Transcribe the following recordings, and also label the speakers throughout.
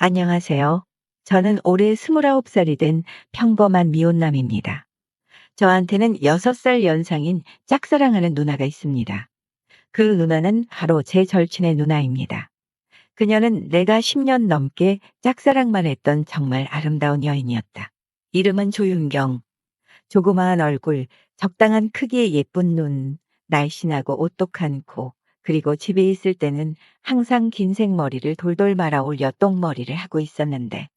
Speaker 1: 안녕하세요. 저는 올해 29살이 된 평범한 미혼남입니다. 저한테는 6살 연상인 짝사랑하는 누나가 있습니다. 그 누나는 바로 제 절친의 누나입니다. 그녀는 내가 10년 넘게 짝사랑만 했던 정말 아름다운 여인이었다. 이름은 조윤경. 조그마한 얼굴, 적당한 크기의 예쁜 눈, 날씬하고 오똑한 코, 그리고 집에 있을 때는 항상 긴 생머리를 돌돌 말아 올려 똥머리를 하고 있었는데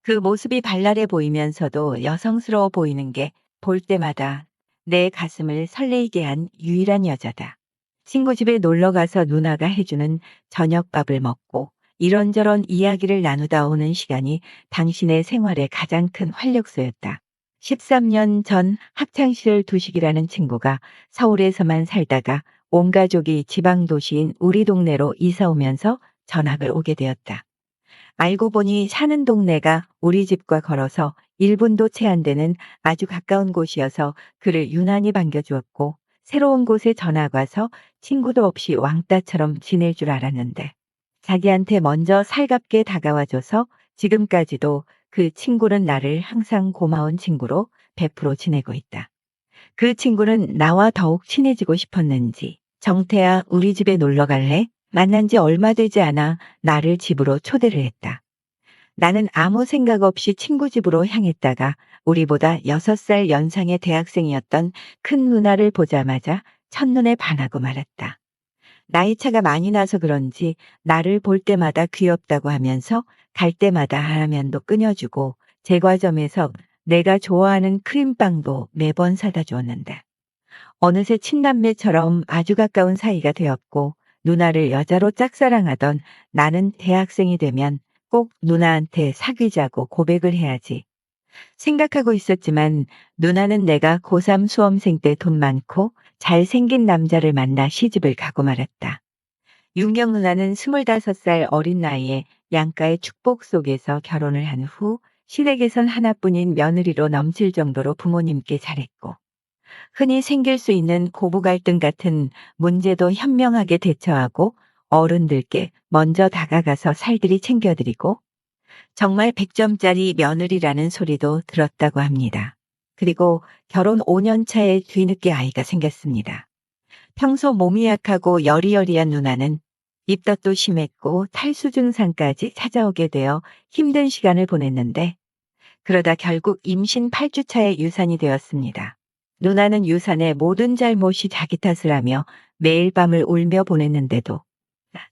Speaker 1: 그 모습이 발랄해 보이면서도 여성스러워 보이는 게 볼 때마다 내 가슴을 설레이게 한 유일한 여자다. 친구 집에 놀러 가서 누나가 해주는 저녁밥을 먹고 이런저런 이야기를 나누다 오는 시간이 당신의 생활의 가장 큰 활력소였다. 13년 전 학창시절 두식이라는 친구가 서울에서만 살다가 온 가족이 지방 도시인 우리 동네로 이사 오면서 전학을 오게 되었다. 알고 보니 사는 동네가 우리 집과 걸어서 1분도 채 안 되는 아주 가까운 곳이어서 그를 유난히 반겨주었고 새로운 곳에 전학 와서 친구도 없이 왕따처럼 지낼 줄 알았는데 자기한테 먼저 살갑게 다가와줘서 지금까지도 그 친구는 나를 항상 고마운 친구로 100% 지내고 있다. 그 친구는 나와 더욱 친해지고 싶었는지 정태야 우리 집에 놀러 갈래? 만난 지 얼마 되지 않아 나를 집으로 초대를 했다. 나는 아무 생각 없이 친구 집으로 향했다가 우리보다 6살 연상의 대학생이었던 큰 누나를 보자마자 첫눈에 반하고 말았다. 나이 차가 많이 나서 그런지 나를 볼 때마다 귀엽다고 하면서 갈 때마다 라면도 끊어주고 제과점에서 내가 좋아하는 크림빵도 매번 사다 주었는데 어느새 친남매처럼 아주 가까운 사이가 되었고 누나를 여자로 짝사랑하던 나는 대학생이 되면 꼭 누나한테 사귀자고 고백을 해야지. 생각하고 있었지만 누나는 내가 고3 수험생 때 돈 많고 잘생긴 남자를 만나 시집을 가고 말았다. 윤경 누나는 25살 어린 나이에 양가의 축복 속에서 결혼을 한 후 시댁에선 하나뿐인 며느리로 넘칠 정도로 부모님께 잘했고 흔히 생길 수 있는 고부 갈등 같은 문제도 현명하게 대처하고 어른들께 먼저 다가가서 살들이 챙겨드리고 정말 100점짜리 며느리라는 소리도 들었다고 합니다. 그리고 결혼 5년 차에 뒤늦게 아이가 생겼습니다. 평소 몸이 약하고 여리여리한 누나는 입덧도 심했고 탈수 증상까지 찾아오게 되어 힘든 시간을 보냈는데 그러다 결국 임신 8주 차에 유산이 되었습니다. 누나는 유산의 모든 잘못이 자기 탓을 하며 매일 밤을 울며 보냈는데도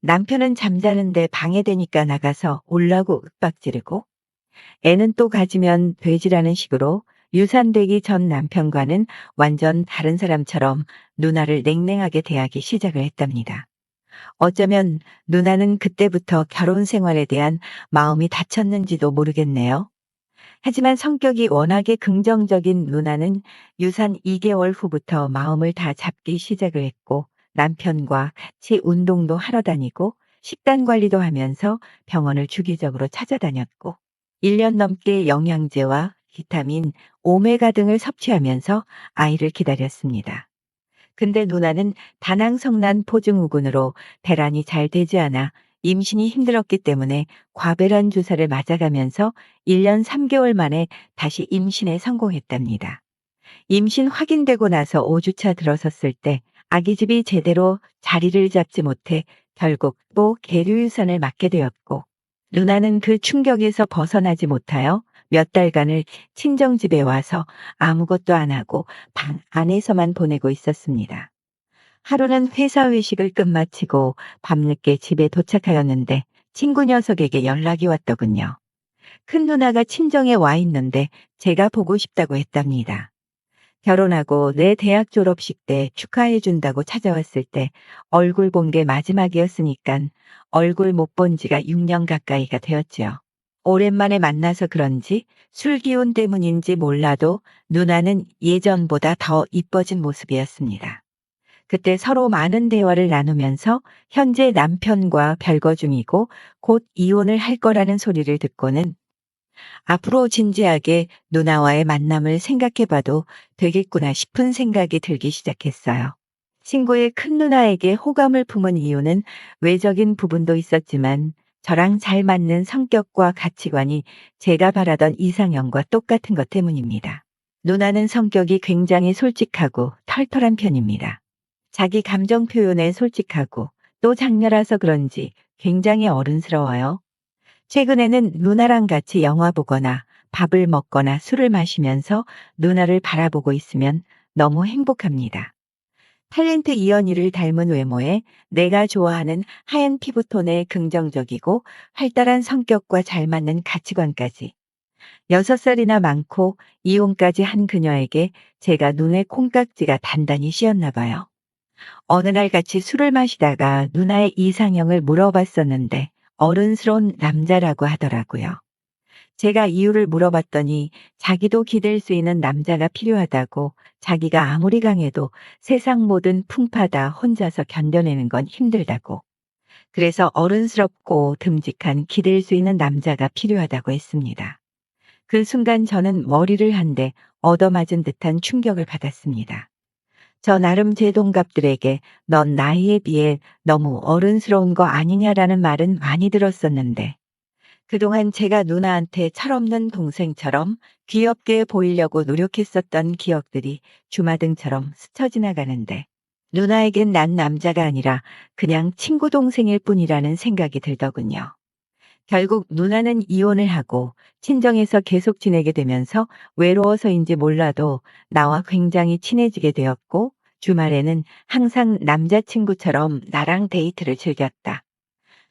Speaker 1: 남편은 잠자는데 방해되니까 나가서 올라고 윽박지르고 애는 또 가지면 돼지라는 식으로 유산되기 전 남편과는 완전 다른 사람처럼 누나를 냉랭하게 대하기 시작을 했답니다. 어쩌면 누나는 그때부터 결혼 생활에 대한 마음이 다쳤는지도 모르겠네요. 하지만 성격이 워낙에 긍정적인 누나는 유산 2개월 후부터 마음을 다 잡기 시작을 했고 남편과 같이 운동도 하러 다니고 식단 관리도 하면서 병원을 주기적으로 찾아다녔고 1년 넘게 영양제와 비타민, 오메가 등을 섭취하면서 아이를 기다렸습니다. 근데 누나는 다낭성난 포증후군으로 배란이 잘 되지 않아 임신이 힘들었기 때문에 과배란 주사를 맞아가면서 1년 3개월 만에 다시 임신에 성공했답니다. 임신 확인되고 나서 5주차 들어섰을 때 아기집이 제대로 자리를 잡지 못해 결국 또 계류유산을 맞게 되었고 누나는 그 충격에서 벗어나지 못하여 몇 달간을 친정집에 와서 아무것도 안 하고 방 안에서만 보내고 있었습니다. 하루는 회사 회식을 끝마치고 밤늦게 집에 도착하였는데 친구 녀석에게 연락이 왔더군요. 큰 누나가 친정에 와 있는데 제가 보고 싶다고 했답니다. 결혼하고 내 대학 졸업식 때 축하해 준다고 찾아왔을 때 얼굴 본 게 마지막이었으니깐 얼굴 못 본 지가 6년 가까이가 되었지요. 오랜만에 만나서 그런지 술 기운 때문인지 몰라도 누나는 예전보다 더 이뻐진 모습이었습니다. 그때 서로 많은 대화를 나누면서 현재 남편과 별거 중이고 곧 이혼을 할 거라는 소리를 듣고는 앞으로 진지하게 누나와의 만남을 생각해봐도 되겠구나 싶은 생각이 들기 시작했어요. 친구의 큰 누나에게 호감을 품은 이유는 외적인 부분도 있었지만 저랑 잘 맞는 성격과 가치관이 제가 바라던 이상형과 똑같은 것 때문입니다. 누나는 성격이 굉장히 솔직하고 털털한 편입니다. 자기 감정 표현에 솔직하고 또 장녀라서 그런지 굉장히 어른스러워요. 최근에는 누나랑 같이 영화 보거나 밥을 먹거나 술을 마시면서 누나를 바라보고 있으면 너무 행복합니다. 탤런트 이연희를 닮은 외모에 내가 좋아하는 하얀 피부톤의 긍정적이고 활달한 성격과 잘 맞는 가치관까지. 6살이나 많고 이혼까지 한 그녀에게 제가 눈에 콩깍지가 단단히 씌었나 봐요. 어느 날 같이 술을 마시다가 누나의 이상형을 물어봤었는데 어른스러운 남자라고 하더라고요. 제가 이유를 물어봤더니 자기도 기댈 수 있는 남자가 필요하다고 자기가 아무리 강해도 세상 모든 풍파다 혼자서 견뎌내는 건 힘들다고. 그래서 어른스럽고 듬직한 기댈 수 있는 남자가 필요하다고 했습니다. 그 순간 저는 머리를 한대 얻어맞은 듯한 충격을 받았습니다. 저 나름 제 동갑들에게 넌 나이에 비해 너무 어른스러운 거 아니냐라는 말은 많이 들었었는데 그동안 제가 누나한테 철없는 동생처럼 귀엽게 보이려고 노력했었던 기억들이 주마등처럼 스쳐 지나가는데 누나에겐 난 남자가 아니라 그냥 친구 동생일 뿐이라는 생각이 들더군요. 결국 누나는 이혼을 하고 친정에서 계속 지내게 되면서 외로워서인지 몰라도 나와 굉장히 친해지게 되었고 주말에는 항상 남자친구처럼 나랑 데이트를 즐겼다.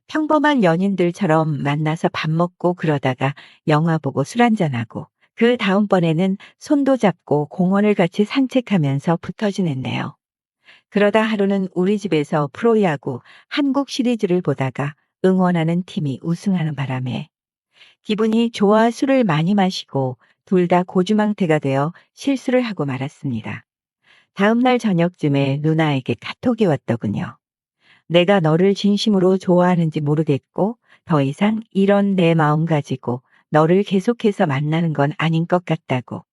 Speaker 1: 평범한 연인들처럼 만나서 밥 먹고 그러다가 영화 보고 술 한잔하고 그 다음번에는 손도 잡고 공원을 같이 산책하면서 붙어 지냈네요. 그러다 하루는 우리 집에서 프로야구 한국 시리즈를 보다가 응원하는 팀이 우승하는 바람에 기분이 좋아 술을 많이 마시고 둘 다 고주망태가 되어 실수를 하고 말았습니다. 다음날 저녁쯤에 누나에게 카톡이 왔더군요. 내가 너를 진심으로 좋아하는지 모르겠고 더 이상 이런 내 마음 가지고 너를 계속해서 만나는 건 아닌 것 같다고.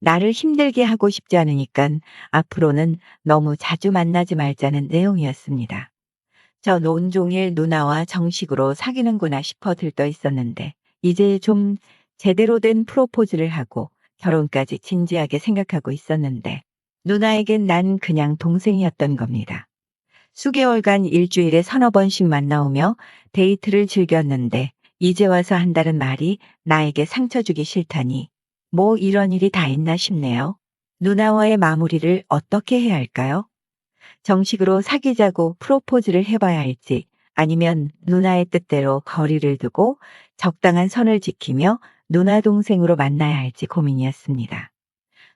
Speaker 1: 나를 힘들게 하고 싶지 않으니까 앞으로는 너무 자주 만나지 말자는 내용이었습니다. 전 온종일 누나와 정식으로 사귀는구나 싶어 들떠 있었는데 이제 좀 제대로 된 프로포즈를 하고 결혼까지 진지하게 생각하고 있었는데 누나에겐 난 그냥 동생이었던 겁니다. 수개월간 일주일에 서너 번씩 만나오며 데이트를 즐겼는데 이제 와서 한다는 말이 나에게 상처 주기 싫다니 뭐 이런 일이 다 있나 싶네요. 누나와의 마무리를 어떻게 해야 할까요? 정식으로 사귀자고 프로포즈를 해봐야 할지 아니면 누나의 뜻대로 거리를 두고 적당한 선을 지키며 누나 동생으로 만나야 할지 고민이었습니다.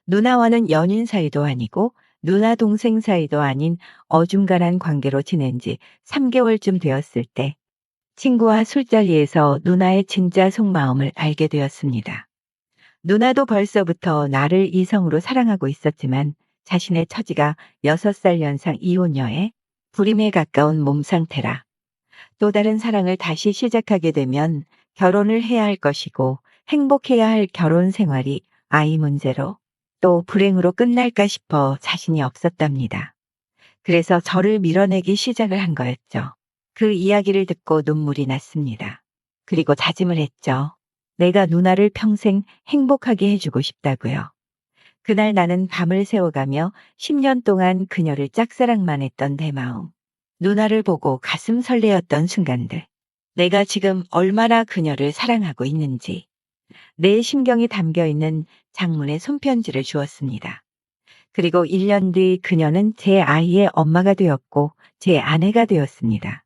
Speaker 1: 누나와는 연인 사이도 아니고 누나 동생 사이도 아닌 어중간한 관계로 지낸 지 3개월쯤 되었을 때 친구와 술자리에서 누나의 진짜 속마음을 알게 되었습니다. 누나도 벌써부터 나를 이성으로 사랑하고 있었지만 자신의 처지가 6살 연상 이혼녀에 불임에 가까운 몸 상태라 또 다른 사랑을 다시 시작하게 되면 결혼을 해야 할 것이고 행복해야 할 결혼 생활이 아이 문제로 또 불행으로 끝날까 싶어 자신이 없었답니다. 그래서 저를 밀어내기 시작을 한 거였죠. 그 이야기를 듣고 눈물이 났습니다. 그리고 다짐을 했죠. 내가 누나를 평생 행복하게 해주고 싶다고요. 그날 나는 밤을 새워가며 10년 동안 그녀를 짝사랑만 했던 내 마음. 누나를 보고 가슴 설레었던 순간들. 내가 지금 얼마나 그녀를 사랑하고 있는지. 내 심경이 담겨 있는 장문의 손편지를 주었습니다. 그리고 1년 뒤 그녀는 제 아이의 엄마가 되었고 제 아내가 되었습니다.